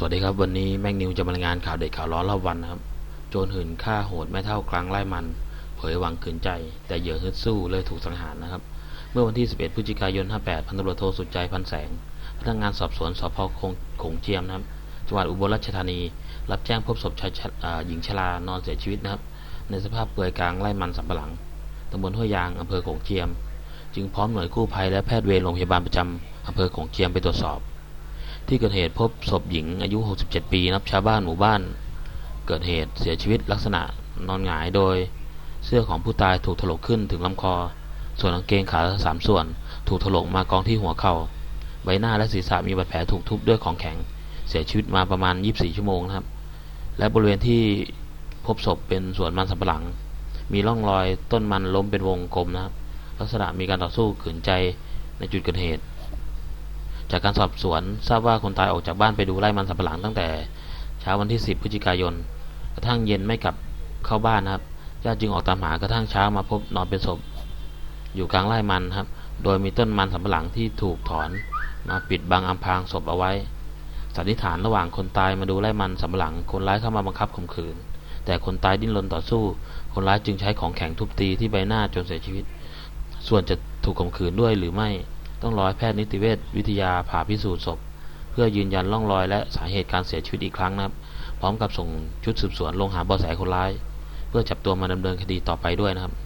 สวัสดีครับ วันนี้แม็กนิวจะมารายงานข่าวเด็ดข่าวร้อนรอบวันนะครับ โจรหื่นฆ่าโหดแม่เท่ากลางไร่มัน เผยหวังขืนใจ แต่เหยื่อฮึดสู้เลยถูกสังหารนะครับ เมื่อวันที่ 11 พฤศจิกายน 58 พันตำรวจโทสุดใจพันแสงพนักงานสอบสวนสพคงขงเจียมนะครับจังหวัดอุบลราชธานี รับแจ้งพบศพชายชหญิงชรานอนเสียชีวิตนะครับ ในสภาพเปลือยกลางไร่มันสำปะหลังตำบลห้วยยางอำเภอโขงเจียม จึงพร้อมหน่วยกู้ภัยและแพทย์เวรโรงพยาบาลประจำอำเภอโขงเจียมไปตรวจสอบ ที่เกิดเหตุพบศพหญิงอายุ 67 ปีนับชาวบ้านหมู่บ้าน เกิดเหตุเสียชีวิตลักษณะนอนหงายโดย เสื้อของผู้ตายถูกถลกขึ้นถึงลำคอ ส่วนกางเกงขาสามส่วน ถูกถลกมากองที่หัวเข่าใบหน้าและศีรษะมีบาดแผลถูกทุบด้วยของแข็ง เสียชีวิตมาประมาณ 24 ชั่วโมงนะครับ และบริเวณที่พบศพเป็นสวนมันสำปะหลัง มีร่องรอยต้นมันล้มเป็นวงกลมนะครับ ลักษณะมีการต่อสู้ขืนใจในจุดเกิดเหตุ จากการสอบสวนทราบว่าคนตายออกจากบ้านไปดูไร่มันสำปะหลังตั้งแต่เช้าวันที่ 10 พฤศจิกายน กระทั่งเย็นไม่กลับเข้าบ้านนะครับญาติจึงออกตามหากระทั่งเช้ามาพบนอนเป็นศพ อยู่กลางไร่มันครับ โดยมีต้นมันสำปะหลังที่ถูกถอนมาปิดบังอำพรางศพเอาไว้ สันนิษฐานระหว่างคนตายมาดูไร่มันสำปะหลัง คนร้ายเข้ามาบังคับข่มขืน แต่คนตายดิ้นรนต่อสู้ คนร้ายจึงใช้ของแข็งทุบตีที่ใบหน้าจนเสียชีวิต ส่วนจะถูกข่มขืนด้วยหรือไม่ ต้องรอให้แพทย์นิติเวชวิทยาผ่าพิสูจน์ศพ เพื่อยืนยันร่องรอยและสาเหตุการเสียชีวิตอีกครั้งนะครับ พร้อมกับส่งชุดสืบสวนลงหาเบาะแสคนร้าย เพื่อจับตัวมาดำเนินคดีต่อไปด้วยนะครับ